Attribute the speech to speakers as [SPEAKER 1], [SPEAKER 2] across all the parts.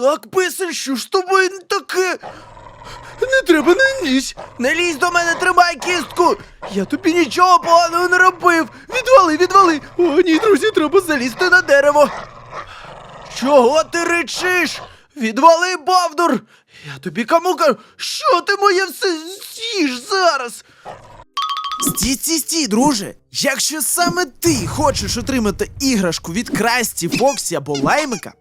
[SPEAKER 1] Так, писар, що ж тобою не таке? Не треба не лізь! Не лізь до мене, тримай кістку! Я тобі нічого поганого не робив! Відвали, відвали! О, ні, друзі, треба залізти на дерево! Чого ти речиш? Відвали, Бавдур! Я тобі кому кажу, що ти моє все з'їш зараз? Стій, стій, стій, друже. Якщо саме ти хочеш отримати іграшку від Красті, Фоксі або Лаймика,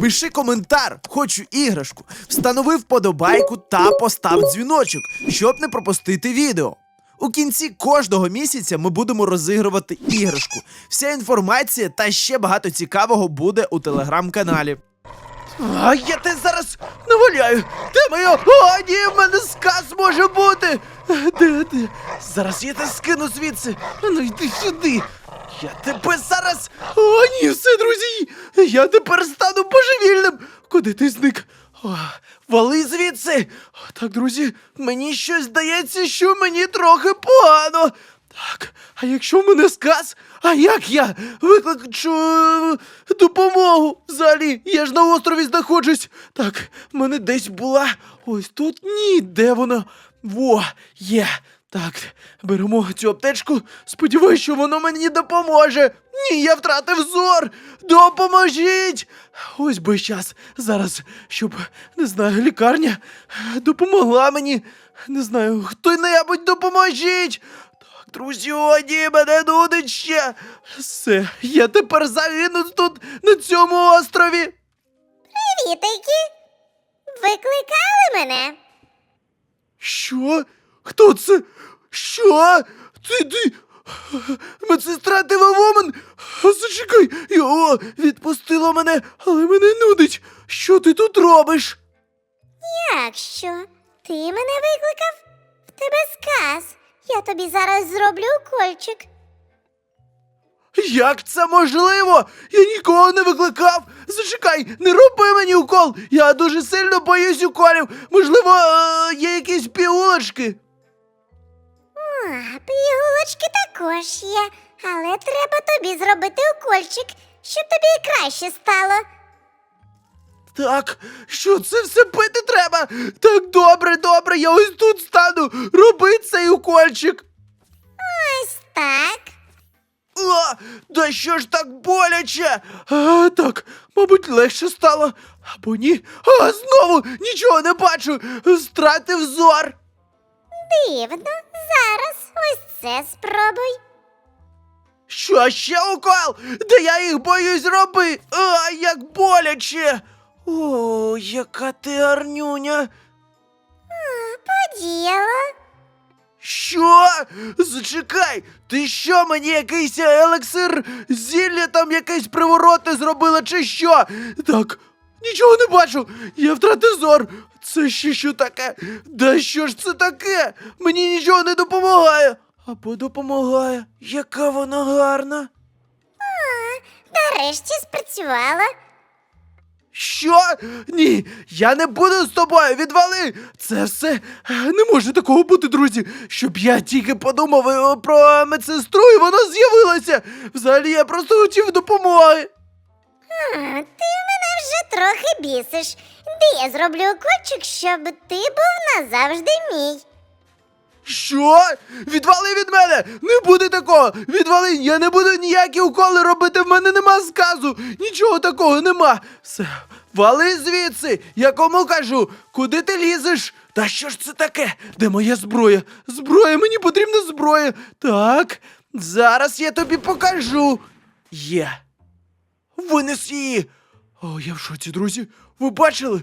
[SPEAKER 1] пиши коментар, хочу іграшку, встанови вподобайку та постав дзвіночок, щоб не пропустити відео. У кінці кожного місяця ми будемо розігрувати іграшку. Вся інформація та ще багато цікавого буде у телеграм-каналі. А я тебе зараз наваляю! Де моє? О, ні, в мене сказ може бути! Де ти? Зараз я тебе скину звідси. Ну йди сюди. Я тебе зараз. О, ні, все, друзі! Я тепер стану божевільним! Куди ти зник? О, вали звідси! Так, друзі, мені щось здається, що мені трохи погано. Так, а якщо в мене сказ, а як я викличу е, допомогу взагалі? Я ж на острові знаходжусь. Так, в мене десь була. Ось тут ні, де вона? Во, є. Так, беремо цю аптечку. Сподіваюсь, що воно мені допоможе. Ні, я втратив зор. Допоможіть! Ось би час зараз, щоб, не знаю, лікарня допомогла мені. Не знаю, хто-небудь допоможіть. Так, друзі, о, ні, мене нудить ще. Все, я тепер загину тут на цьому острові.
[SPEAKER 2] Вітайки! Викликали мене?
[SPEAKER 1] Що? Хто це? Що? Ти ти. Медсестра ти Вовомен? Зачекай, його відпустило мене, але мене нудить. Що ти тут робиш?
[SPEAKER 2] Як що? Ти мене викликав? В тебе сказ. Я тобі зараз зроблю укольчик.
[SPEAKER 1] Як це можливо? Я нікого не викликав. Зачекай, не роби мені укол. Я дуже сильно боюсь уколів. Можливо, е, є якісь пігулочки.
[SPEAKER 2] А, пігулочки також є, але треба тобі зробити укольчик, щоб тобі краще стало.
[SPEAKER 1] Так, що це все пити треба? Так добре, добре, я ось тут стану. Роби цей укольчик.
[SPEAKER 2] Ось так.
[SPEAKER 1] О, да що ж так боляче? А, так, мабуть, легше стало. Або ні. А, знову нічого не бачу. Стратив зор.
[SPEAKER 2] Дивно. Зараз ось це спробуй.
[SPEAKER 1] Що ще укол? Да я їх боюсь робити. А, як боляче. О, яка ти гарнюня.
[SPEAKER 2] Подіяло.
[SPEAKER 1] Що? Зачекай, ти що мені якийсь елексир зілля там якесь приворотне зробила, чи що? Так, нічого не бачу. Я втратив зор. Це ще що таке? Да що ж це таке? Мені нічого не допомагає. Або допомагає. Яка вона гарна.
[SPEAKER 2] А, Нарешті спрацювала.
[SPEAKER 1] Що? Ні, я не буду з тобою, відвали! Це все е, не може такого бути, друзі. Щоб я тільки подумав е, про медсестру, і вона з'явилася. Взагалі я просто хотів допомоги.
[SPEAKER 2] А, ти мене вже трохи бісиш. Де я зроблю укольчик, щоб ти був назавжди мій.
[SPEAKER 1] Що? Відвали від мене! Не буде такого! Відвали! Я не буду ніякі уколи робити, в мене нема сказу! Нічого такого нема! Все, вали звідси! Я кому кажу, куди ти лізеш? Та що ж це таке? Де моя зброя? Зброя, мені потрібна зброя! Так, зараз я тобі покажу. Є. Винес її. О, я в шоці, друзі. Ви бачили?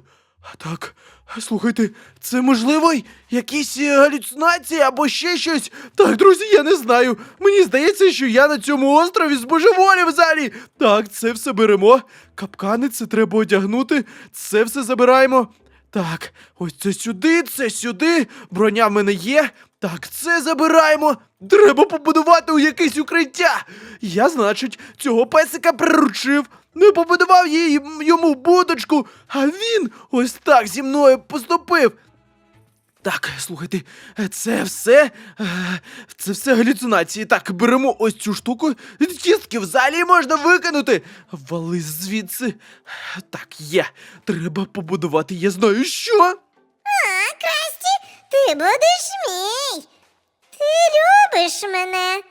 [SPEAKER 1] Так, слухайте, це можливо якісь е, галюцинації або ще щось. Так, друзі, я не знаю. Мені здається, що я на цьому острові збожеволів взагалі. Так, це все беремо. Капкани це треба одягнути. Це все забираємо. Так, ось це сюди, це сюди. Броня в мене є. Так, це забираємо. Треба побудувати якесь укриття. Я, значить, цього песика приручив. Не побудував їй йому будочку, а він ось так зі мною поступив. Так, слухайте, це все. е, Це все галюцинації. Так, беремо ось цю штуку. Кістки взагалі можна викинути. Вали звідси. Так, є. Треба побудувати, я знаю що.
[SPEAKER 2] А, Красті, ти будеш мій. Любиш мене.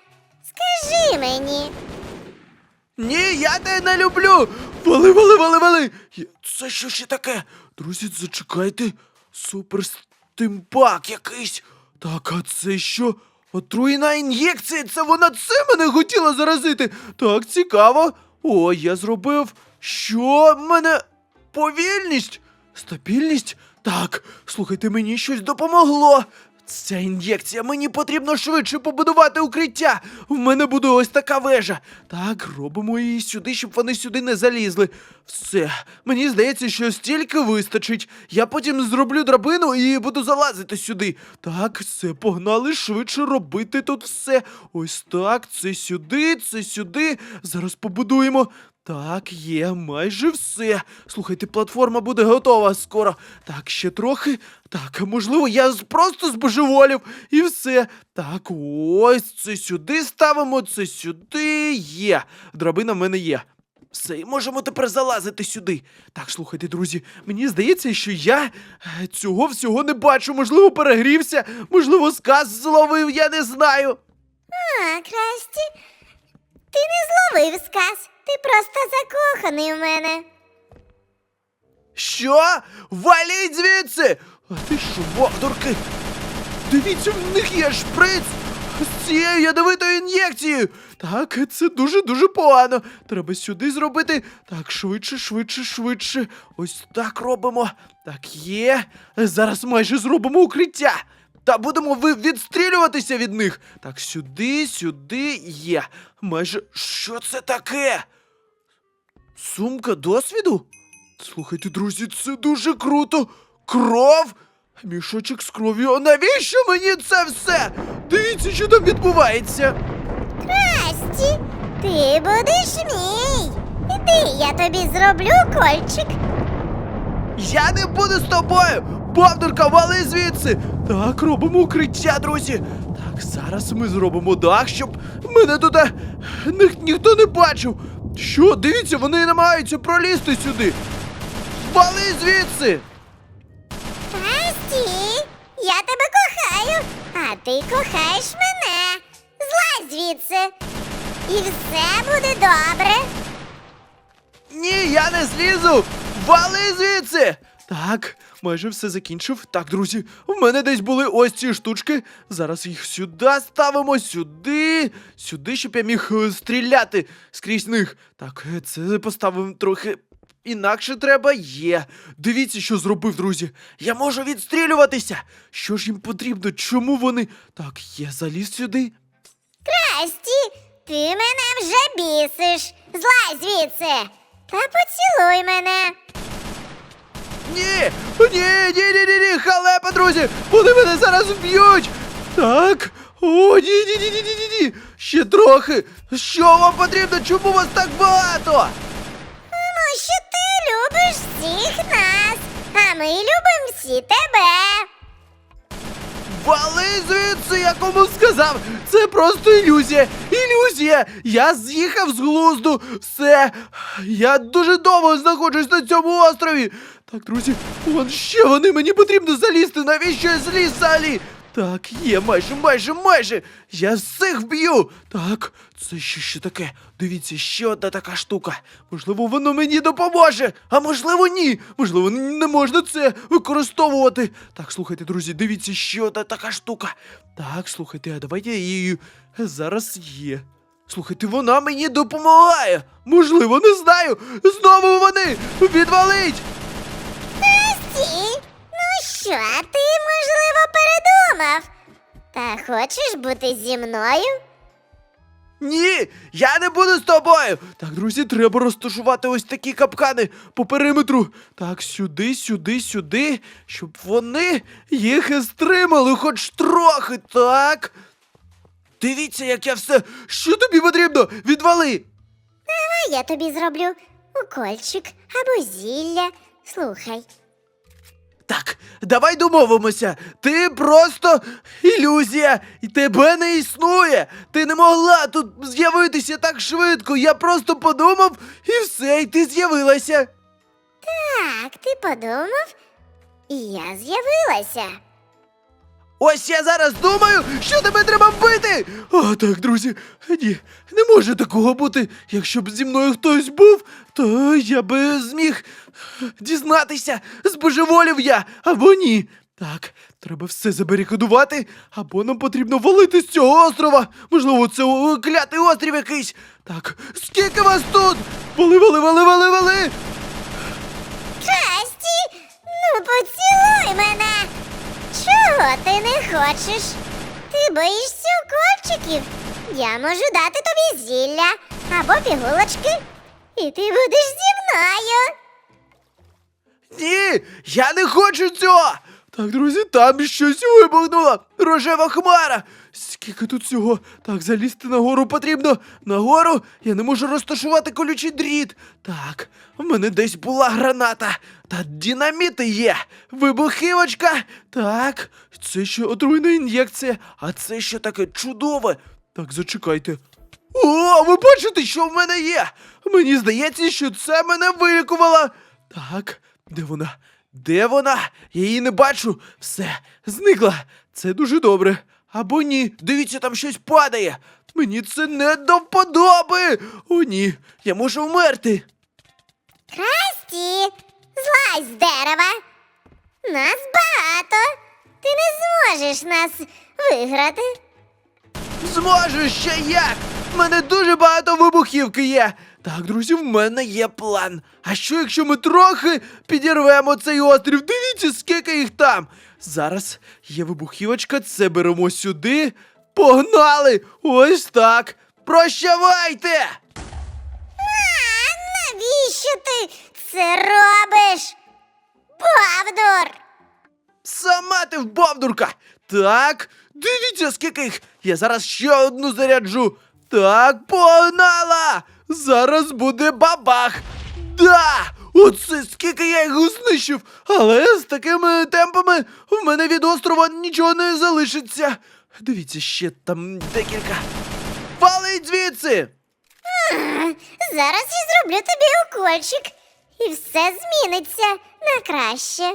[SPEAKER 2] Скажи мені.
[SPEAKER 1] Ні, я тебе не люблю! Вали, вали, вали, вали! Це що ще таке? Друзі, зачекайте. Супер стимпак якийсь. Так, а це що? Отруєна ін'єкція, це вона це мене хотіла заразити. Так, цікаво. О, я зробив. Що? В мене повільність? Стабільність? Так, слухайте, мені щось допомогло. Ця ін'єкція, мені потрібно швидше побудувати укриття. В мене буде ось така вежа. Так, робимо її сюди, щоб вони сюди не залізли. Все, мені здається, що стільки вистачить. Я потім зроблю драбину і буду залазити сюди. Так, все, погнали швидше робити тут все. Ось так, це сюди, це сюди. Зараз побудуємо. Так, є майже все. Слухайте, платформа буде готова скоро. Так, ще трохи. Так, можливо, я просто збожеволів і все. Так, ось це сюди ставимо, це сюди є. Драбина в мене є. Все, і можемо тепер залазити сюди. Так, слухайте, друзі, мені здається, що я е, цього всього не бачу. Можливо, перегрівся, можливо, сказ зловив, я не знаю.
[SPEAKER 2] А, Красті, ти не зловив сказ. Ти просто закоханий у мене.
[SPEAKER 1] Що? Валіть звідси! А ти що, вовдурки? Дивіться, в них є шприц з цією ядовитою ін'єкцією. Так, це дуже-дуже погано. Треба сюди зробити. Так, швидше, швидше, швидше. Ось так робимо. Так, є. Зараз майже зробимо укриття. Та будемо відстрілюватися від них. Так, сюди, сюди є. Майже. Що це таке? Сумка досвіду? Слухайте, друзі, це дуже круто. Кров? Мішочок з кров'ю. А навіщо мені це все? Дивіться, що там відбувається.
[SPEAKER 2] Красті, ти будеш мій. Іди, я тобі зроблю кольчик.
[SPEAKER 1] Я не буду з тобою! Бавдурка, вали звідси! Так, робимо укриття, друзі. Так, зараз ми зробимо дах, щоб мене тут е, ні, ніхто не бачив. Що, дивіться, вони намагаються пролізти сюди. Вали звідси!
[SPEAKER 2] Прості, я тебе кохаю, а ти кохаєш мене. Злазь звідси. І все буде добре.
[SPEAKER 1] Ні, я не злізу! Вали звідси! Так, майже все закінчив. Так, друзі, в мене десь були ось ці штучки. Зараз їх сюди ставимо, сюди, сюди, щоб я міг е, стріляти скрізь них. Так, е, це поставимо трохи. Інакше треба є. Дивіться, що зробив, друзі. Я можу відстрілюватися. Що ж їм потрібно? Чому вони. Так, я заліз сюди.
[SPEAKER 2] Красті, ти мене вже бісиш. Злазь звідси. Та поцілуй мене.
[SPEAKER 1] Ні! Ні, ні, ні, ні, ні, халепа, друзі! Вони мене зараз вб'ють! Так. О, ні, ні, ні, ні, ні, ні, ні. Ще трохи. Що вам потрібно? Чому вас так багато?
[SPEAKER 2] Тому що ти любиш всіх нас, а ми любимо всі тебе.
[SPEAKER 1] Вали звідси, я кому сказав! Це просто ілюзія! Ілюзія! Я з'їхав з глузду! Все! Я дуже довго знаходжусь на цьому острові! Так, друзі, вон ще вони мені потрібно залізти! Навіщо я зліз взагалі? Так, є, майже, майже, майже! Я всіх вб'ю! Так, це ще що таке? Дивіться, ще одна така штука. Можливо, воно мені допоможе, а можливо, ні. Можливо, не можна це використовувати. Так, слухайте, друзі, дивіться, ще одна така штука. Так, слухайте, а давайте я її зараз є. Слухайте, вона мені допомагає. Можливо, не знаю. Знову вони відвалить.
[SPEAKER 2] Красті, ну що, ти, можливо, передумав? Та хочеш бути зі мною?
[SPEAKER 1] Ні, я не буду з тобою. Так, друзі, треба розташувати ось такі капкани по периметру. Так, сюди, сюди, сюди, щоб вони їх стримали хоч трохи, так. Дивіться, як я все. Що тобі потрібно? Відвали!
[SPEAKER 2] А я тобі зроблю укольчик або зілля. Слухай,
[SPEAKER 1] Так, давай домовимося. Ти просто ілюзія, і тебе не існує. Ти не могла тут з'явитися так швидко. Я просто подумав, і все, і ти з'явилася.
[SPEAKER 2] Так, ти подумав? І я з'явилася.
[SPEAKER 1] Ось я зараз думаю, що тебе треба вбити. О, так, друзі, ні, не може такого бути. Якщо б зі мною хтось був, то я би зміг дізнатися, збожеволів я або ні. Так, треба все забарикадувати, або нам потрібно валити з цього острова. Можливо, це о, клятий острів якийсь. Так, скільки вас тут? Вали, вали, вали, вали, вали!
[SPEAKER 2] Красті, ну поцілуй мене. Чого ти не хочеш? Ти боїшся укольчиків? Я можу дати тобі зілля або пігулочки, і ти будеш зі мною.
[SPEAKER 1] Ні, я не хочу цього. Так, друзі, там щось вибухнуло. Рожева хмара. Скільки тут всього? Так, залізти нагору потрібно. Нагору я не можу розташувати колючий дріт. Так, в мене десь була граната. Та динаміти є. Вибухівочка. Так, це ще отруйна ін'єкція, а це ще таке чудове. Так, зачекайте. О, ви бачите, що в мене є? Мені здається, що це мене вилікувало. Так, де вона? Де вона? Я її не бачу. Все, зникла. Це дуже добре. Або ні. Дивіться, там щось падає. Мені це не до вподоби. О, ні, я можу вмерти.
[SPEAKER 2] Красті, злазь з дерева. Нас багато. Ти не зможеш нас виграти.
[SPEAKER 1] Зможу ще як! В мене дуже багато вибухівки є. Так, друзі, в мене є план. А що якщо ми трохи підірвемо цей острів? Дивіться, скільки їх там. Зараз є вибухівочка, це беремо сюди. Погнали! Ось так. Прощавайте!
[SPEAKER 2] А навіщо ти це робиш? Бавдур!
[SPEAKER 1] Сама ти вбавдурка! Так, дивіться, скільки їх! Я зараз ще одну заряджу. Так, погнала! Зараз буде бабах! Да! Оце скільки я їх знищив! Але з такими темпами в мене від острова нічого не залишиться. Дивіться, ще там декілька. Валить звідси!
[SPEAKER 2] Зараз я зроблю тобі укольчик, і все зміниться на краще.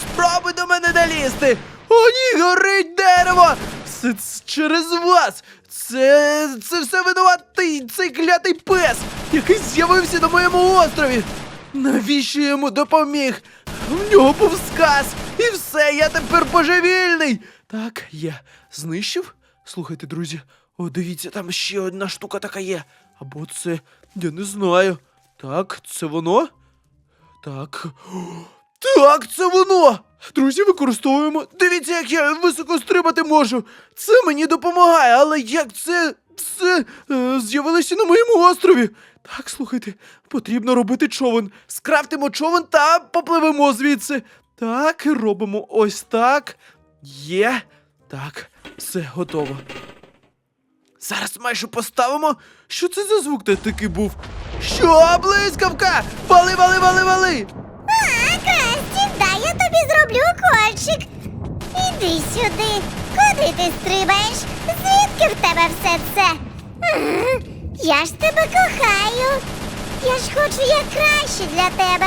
[SPEAKER 1] Спробуй до мене долізти! О, ні, горить дерево! Це, через вас! Це. це все винуватий цей клятий пес, який з'явився на моєму острові! Навіщо йому допоміг? В нього був сказ! І все, я тепер божевільний! Так, я знищив? Слухайте, друзі, о, дивіться, там ще одна штука така є. Або це. Я не знаю. Так, це воно? Так. Так, це воно! Друзі, використовуємо. Дивіться, як я високо стрибати можу. Це мені допомагає, але як це. це е, з'явилося на моєму острові. Так, слухайте, потрібно робити човен. Скрафтимо човен та попливемо звідси. Так, робимо ось так. Є. Так, все готово. Зараз майже поставимо. Що це за звук такий був? Що, блискавка? Вали, вали, вали, вали!
[SPEAKER 2] Я тобі зроблю укольчик. Іди сюди. Куди ти стрибаєш? Звідки в тебе все це? Я ж тебе кохаю. Я ж хочу як краще для тебе.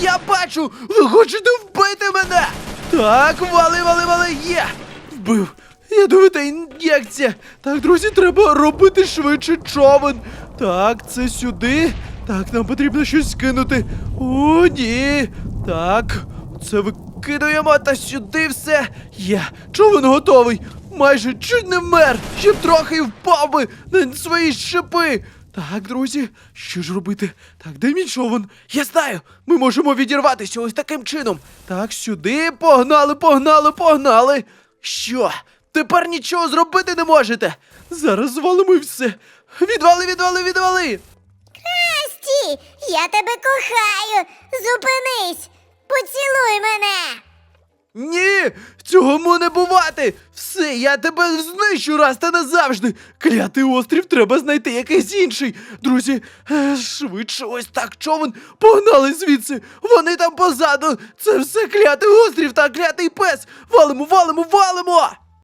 [SPEAKER 1] Я бачу! Ви хочете вбити мене! Так, вали, вали, вали, є! Вбив! Ядовита ін'єкція! Так, друзі, треба робити швидше човен. Так, це сюди. Так, нам потрібно щось скинути. О, ні. Так, це викидаємо та сюди все. Є, човен готовий. Майже чуть не вмер, ще трохи і впав би на свої шипи. Так, друзі, що ж робити? Так, де мій човен? Я знаю, ми можемо відірватися ось таким чином. Так, сюди, погнали, погнали, погнали. Що? Тепер нічого зробити не можете. Зараз звалимо все. Відвали, відвали, відвали.
[SPEAKER 2] Красті, я тебе кохаю. Зупинись. Поцілуй мене.
[SPEAKER 1] Ні, цього не бувати. Все, я тебе знищу раз та назавжди. Клятий острів треба знайти якийсь інший. Друзі, е, швидше ось так човен. Погнали звідси. Вони там позаду. Це все клятий острів та клятий пес. Валимо, валимо, валимо.